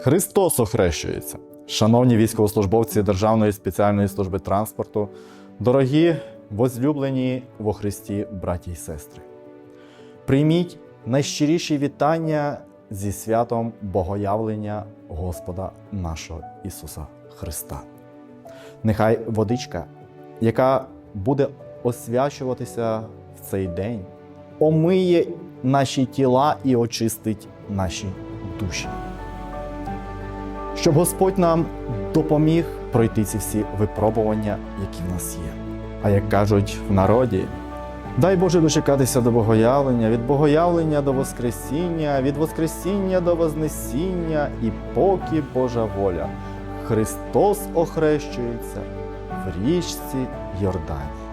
Христос охрещується. Шановні військовослужбовці Державної спеціальної служби транспорту, дорогі возлюблені во Христі браті й сестри. Прийміть найщиріші вітання зі святом Богоявлення Господа нашого Ісуса Христа. Нехай водичка, яка буде освячуватися в цей день, омиє наші тіла і очистить наші душі. Щоб Господь нам допоміг пройти ці всі випробування, які в нас є. А як кажуть в народі, дай Боже дочекатися до Богоявлення, від Богоявлення до Воскресіння, від Воскресіння до Вознесіння, і поки Божа воля. Христос охрещується в річці Йордані.